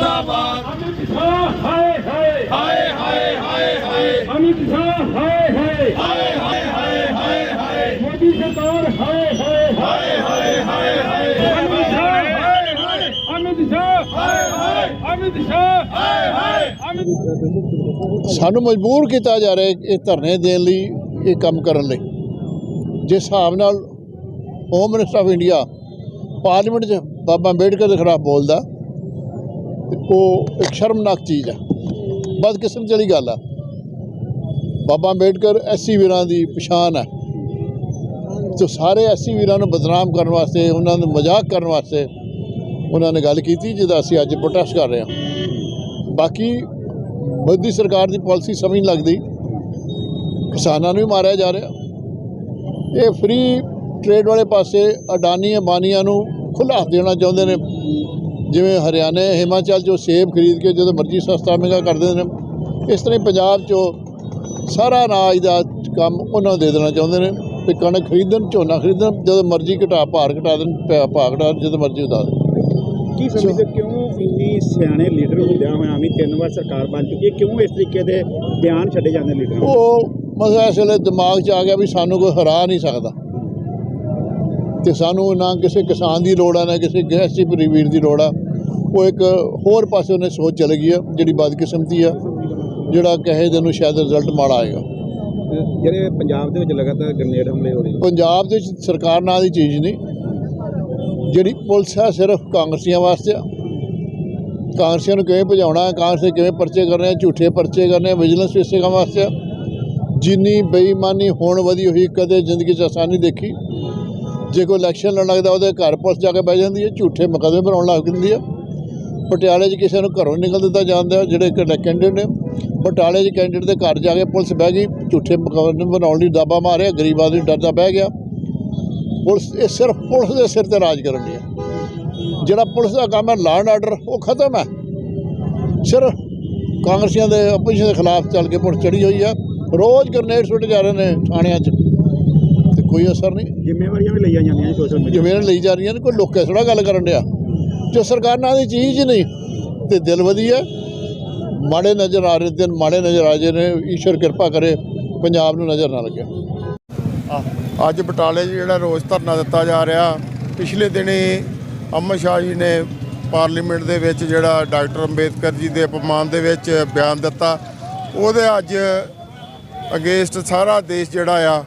ਜਿੰਦਾਬਾਦ। ਅਮਿਤ ਸ਼ਾਹ ਹਾਏ ਹਾਏ। ਹਾਏ ਹਾਏ ਹਾਏ ਹਾਏ। ਅਮਿਤ ਸ਼ਾਹ ਹਾਏ ਹਾਏ। ਹਾਏ ਹਾਏ ਹਾਏ ਹਾਏ ਹਾਏ। ਮੋਦੀ ਸਰਕਾਰ ਹਾਏ ਹਾਏ ਹਾਏ ਹਾਏ ਹਾਏ ਹਾਏ। ਅਮਿਤ ਸ਼ਾਹ ਹਾਏ ਹਾਏ। ਅਮਿਤ ਸ਼ਾਹ ਹਾਏ ਹਾਏ। ਅਮਿਤ ਸ਼ਾਹ ਹਾਏ ਹਾਏ। ਅਮਿਤ ਸਾਨੂੰ ਮਜਬੂਰ ਕੀਤਾ ਜਾ ਰਿਹਾ ਹੈ ਇਹ ਧਰਨੇ ਦੇਣ ਲਈ ਇਹ ਕੰਮ ਕਰਨ ਲਈ। ਜਿਸ ਹਿਸਾਬ ਨਾਲ home minister of India parliament 'ਚ ਬਾਬਾ ਅੰਬੇਡਕਰ ਦੇ ਖਿਲਾਫ ਬੋਲਦਾ। ਤੇ ਉਹ ਇੱਕ ਸ਼ਰਮਨਾਕ ਚੀਜ਼ ਆ। ਬਦਕਿਸਮਤ ਵਾਲੀ ਗੱਲ ਆ, ਬਾਬਾ ਅੰਬੇਡਕਰ ਐਸੀ ਵੀਰਾਂ ਦੀ ਪਛਾਣ ਹੈ ਤੇ ਸਾਰੇ ਐਸੀ ਵੀਰਾਂ ਨੂੰ ਬਦਨਾਮ ਕਰਨ ਵਾਸਤੇ, ਉਹਨਾਂ ਨੂੰ ਮਜ਼ਾਕ ਕਰਨ ਵਾਸਤੇ ਉਹਨਾਂ ਨੇ ਗੱਲ ਕੀਤੀ, ਜਿਹਦਾ ਅਸੀਂ ਅੱਜ ਪ੍ਰੋਟੈਸਟ ਕਰ ਰਹੇ ਹਾਂ। ਬਾਕੀ ਮੋਦੀ ਸਰਕਾਰ ਦੀ ਪਾਲਿਸੀ ਸਮਝ ਨਹੀਂ ਲੱਗਦੀ। ਕਿਸਾਨਾਂ ਨੂੰ ਵੀ ਮਾਰਿਆ ਜਾ ਰਿਹਾ। ਇਹ ਫ੍ਰੀ ਟ੍ਰੇਡ ਵਾਲੇ ਪਾਸੇ ਅਡਾਨੀ ਅਬਾਨੀਆਂ ਨੂੰ ਖੁੱਲ੍ਹਾ ਦੇਣਾ ਚਾਹੁੰਦੇ ਨੇ। ਜਿਵੇਂ ਹਰਿਆਣੇ ਹਿਮਾਚਲ ਚੋਂ ਸੇਬ ਖਰੀਦ ਕੇ ਜਦੋਂ ਮਰਜ਼ੀ ਸਸਤਾ ਮਹਿੰਗਾ ਕਰ ਦਿੰਦੇ ਨੇ ਇਸ ਤਰ੍ਹਾਂ ਹੀ ਪੰਜਾਬ ਚੋਂ ਸਾਰਾ ਅਨਾਜ ਦਾ ਕੰਮ ਉਹਨਾਂ ਦੇ ਦੇਣਾ ਚਾਹੁੰਦੇ ਨੇ ਤੇ ਕਣਕ ਖਰੀਦਣ ਝੋਨਾ ਖਰੀਦਣ ਜਦੋਂ ਮਰਜ਼ੀ ਘਟਾ ਭਾਰ ਘਟਾ ਦੇਣ ਭਾਅ ਘਟਾ ਜਦੋਂ ਮਰਜ਼ੀ ਉਤਾਰ ਦੇਣ। ਕੀ ਸਮਝਦੇ ਕਿਉਂ ਇੰਨੀ ਸਿਆਣੇ ਲੀਡਰ ਹੁੰਦਿਆਂ ਹੋਇਆਂ ਵੀ ਤਿੰਨ ਵਾਰ ਸਰਕਾਰ ਬਣ ਚੁੱਕੀ ਹੈ? ਕਿਉਂ ਇਸ ਤਰੀਕੇ ਦੇ ਬਿਆਨ ਛੱਡੇ ਜਾਂਦੇ ਲੀਡਰਾਂ? ਉਹ ਮਸਲਾ ਇਸ ਵੇਲੇ ਦਿਮਾਗ 'ਚ ਆ ਗਿਆ ਵੀ ਸਾਨੂੰ ਕੋਈ ਹਰਾ ਨਹੀਂ ਸਕਦਾ। ਤੇ ਸਾਨੂੰ ਨਾ ਕਿਸੇ ਕਿਸਾਨ ਦੀ ਲੋੜ ਆ ਨਾ ਕਿਸੇ ਗ੍ਰਹਿਸਤੀ ਵੀਰ ਦੀ ਲੋੜ ਆ। ਉਹ ਇੱਕ ਹੋਰ ਪਾਸੇ ਉਹਨੇ ਸੋਚ ਚਲ ਗਈ ਆ ਜਿਹੜੀ ਬਦਕਿਸਮਤੀ ਆ ਜਿਹੜਾ ਕਹੇ ਦਿਨ ਨੂੰ ਸ਼ਾਇਦ ਰਿਜ਼ਲਟ ਮਾੜਾ ਆਏਗਾ। ਜਿਹੜੇ ਪੰਜਾਬ ਦੇ ਵਿੱਚ ਲਗਾਤਾਰ ਗ੍ਰਨੇਡ ਹਮਲੇ ਹੋ ਰਹੇ ਪੰਜਾਬ ਦੇ ਵਿੱਚ ਸਰਕਾਰ ਨਾਂ ਦੀ ਚੀਜ਼ ਨਹੀਂ। ਜਿਹੜੀ ਪੁਲਿਸ ਆ ਸਿਰਫ ਕਾਂਗਰਸੀਆਂ ਵਾਸਤੇ ਆ। ਕਾਂਗਰਸੀਆਂ ਨੂੰ ਕਿਵੇਂ ਭਜਾਉਣਾ ਕਾਂਗਰਸ ਦੇ ਕਿਵੇਂ ਪਰਚੇ ਕਰਨੇ ਝੂਠੇ ਪਰਚੇ ਕਰਨੇ ਵਿਜੀਲੈਂਸ ਇਸੇ ਕੰਮ ਵਾਸਤੇ ਜਿੰਨੀ ਬੇਈਮਾਨੀ ਹੋਣ ਵਧੀ ਹੋਈ ਕਦੇ ਜ਼ਿੰਦਗੀ 'ਚ ਆਸਾਨੀ ਦੇਖੀ ਜੇ ਕੋਈ ਇਲੈਕਸ਼ਨ ਲੜਨ ਲੱਗਦਾ, ਉਹਦੇ ਘਰ ਪੁਲਿਸ ਜਾ ਕੇ ਬਹਿ ਜਾਂਦੀ ਹੈ, ਝੂਠੇ ਮੁਕੱਦਮੇ ਬਣਾਉਣ ਲੱਗ ਜਾਂਦੀ ਹੈ। ਪਟਿਆਲੇ 'ਚ ਕਿਸੇ ਨੂੰ ਘਰੋਂ ਨਿਕਲ ਦਿੱਤਾ ਜਾਂਦਾ, ਜਿਹੜੇ ਕੈਂਡੀਡੇਟ ਨੇ। ਪਟਿਆਲੇ 'ਚ ਕੈਂਡੀਡੇਟ ਦੇ ਘਰ ਜਾ ਕੇ ਪੁਲਿਸ ਬਹਿ ਗਈ, ਝੂਠੇ ਮੁਕੱਦਮੇ ਬਣਾਉਣ ਲਈ ਦਾਬਾ ਮਾਰਿਆ, ਗਰੀਬ ਆਦਮੀ ਡਰਦਾ ਬਹਿ ਗਿਆ। ਪੁਲਿਸ, ਇਹ ਸਿਰਫ ਪੁਲਿਸ ਦੇ ਸਿਰ ਤੇ ਰਾਜ ਕਰਨ ਲਈ ਹੈ ਜਿਹੜਾ ਪੁਲਿਸ ਦਾ ਕੰਮ ਹੈ ਲਾਅ ਆਰਡਰ ਉਹ ਖਤਮ ਹੈ। ਸਿਰਫ ਕਾਂਗਰਸੀਆਂ ਦੇ ਆਪੋਜੀਸ਼ਨ ਦੇ ਖਿਲਾਫ ਚੱਲ ਕੇ ਪੁਲਿਸ ਚੜੀ ਹੋਈ ਹੈ। ਰੋਜ਼ ਗ੍ਰਨੇਡ ਸੁੱਟ ਜਾ ਰਹੇ ਨੇ ਥਾਣਿਆਂ 'ਚ। ਕੋਈ ਅਸਰ ਨਹੀਂ। ਜ਼ਿੰਮੇਵਾਰੀਆਂ ਵੀ ਲਈਆਂ ਜਾਂਦੀਆਂ ਸੋਸ਼ਲ ਮੀਡੀਆ ਜਿਵੇਂ ਲਈ ਜਾ ਰਹੀਆਂ ਨੇ ਕੋਈ ਲੋਕੇ ਥੋੜਾ ਗੱਲ ਕਰਨ ਡਿਆ। ਜੋ ਸਰਕਾਰ ਨਾਲ ਦੀ ਚੀਜ਼ ਹੀ ਨਹੀਂ ਤੇ ਦਿਲ ਵਧੀਆ ਮਾੜੇ ਨਜ਼ਰ ਆ ਰਹੇ ਦਿਨ ਮਾੜੇ ਨਜ਼ਰ ਆ ਜੇ ਨੇ। ਈਸ਼ਵਰ ਕਿਰਪਾ ਕਰੇ ਪੰਜਾਬ ਨੂੰ ਨਜ਼ਰ ਨਾ ਲੱਗੇ। ਅੱਜ ਬਟਾਲੇ 'ਚ ਜਿਹੜਾ ਰੋਜ਼ ਧਰਨਾ ਦਿੱਤਾ ਜਾ ਰਿਹਾ ਪਿਛਲੇ ਦਿਨੀ ਅਮਰ ਸ਼ਾਹ ਜੀ ਨੇ ਪਾਰਲੀਮੈਂਟ ਦੇ ਵਿੱਚ ਜਿਹੜਾ ਡਾਕਟਰ ਅੰਬੇਦਕਰ ਜੀ ਦੇ ਅਪਮਾਨ ਦੇ ਵਿੱਚ ਬਿਆਨ ਦਿੱਤਾ ਉਹਦੇ ਅੱਜ ਅਗੇਂਸਟ ਸਾਰਾ ਦੇਸ਼ ਜਿਹੜਾ ਆ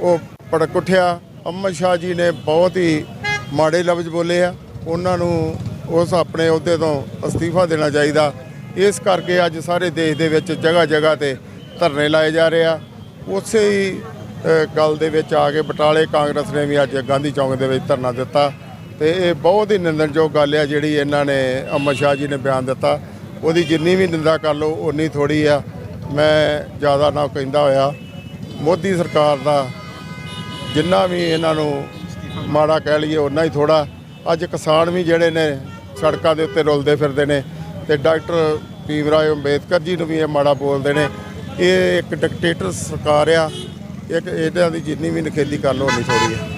ਉਹ ਭੜਕ ਉੱਠਿਆ। ਅਮਰ ਸ਼ਾਹ ਜੀ ਨੇ ਬਹੁਤ ਹੀ ਮਾੜੇ ਲਫ਼ਜ਼ ਬੋਲੇ ਆ। ਉਹਨਾਂ ਨੂੰ ਉਸ ਆਪਣੇ ਅਹੁਦੇ ਤੋਂ ਅਸਤੀਫਾ ਦੇਣਾ ਚਾਹੀਦਾ। ਇਸ ਕਰਕੇ ਅੱਜ ਸਾਰੇ ਦੇਸ਼ ਦੇ ਵਿੱਚ ਜਗ੍ਹਾ ਜਗ੍ਹਾ ਤੇ ਧਰਨੇ ਲਾਏ ਜਾ ਰਹੇ ਆ। ਉਸੇ ਹੀ ਗੱਲ ਦੇ ਵਿੱਚ ਆ ਕੇ ਬਟਾਲੇ ਕਾਂਗਰਸ ਨੇ ਵੀ ਅੱਜ ਗਾਂਧੀ ਚੌਂਕ ਦੇ ਵਿੱਚ ਧਰਨਾ ਦਿੱਤਾ। ਤੇ ਇਹ ਬਹੁਤ ਹੀ ਨਿੰਦਣਯੋਗ ਗੱਲ ਆ ਜਿਹੜੀ ਇਹਨਾਂ ਨੇ ਅਮਰ ਸ਼ਾਹ ਜੀ ਨੇ ਬਿਆਨ ਦਿੱਤਾ। ਉਹਦੀ ਜਿੰਨੀ ਵੀ ਨਿੰਦਾ ਕਰ ਲਓ ਉਨੀ ਥੋੜੀ ਆ। ਮੈਂ ਜ਼ਿਆਦਾ ਨਾ ਕਹਿੰਦਾ ਹੋਇਆ। ਮੋਦੀ ਸਰਕਾਰ ਦਾ ਜਿੰਨਾ ਵੀ ਇਹਨਾਂ ਨੂੰ ਮਾੜਾ ਕਹਿ ਲਈਏ ਉਨਾ ਹੀ ਥੋੜਾ ਅੱਜ ਕਿਸਾਨ ਵੀ ਜਿਹੜੇ ਨੇ ਸੜਕਾਂ ਦੇ ਉੱਤੇ ਰੁਲਦੇ ਫਿਰਦੇ ਨੇ ਤੇ ਡਾਕਟਰ ਭੀਮ ਰਾਏ ਅੰਬੇਦਕਰ ਜੀ ਨੂੰ ਵੀ ਇਹ ਮਾੜਾ ਬੋਲਦੇ ਨੇ। ਇਹ ਇੱਕ ਡਿਕਟੇਟਰ ਸਰਕਾਰ ਆ। ਇੱਕ ਇਹਨਾਂ ਦੀ ਜਿੰਨੀ ਵੀ ਨਖੇਦੀ ਕਰ ਲਓ ਹੋਣੀ ਥੋੜੀ ਹੈ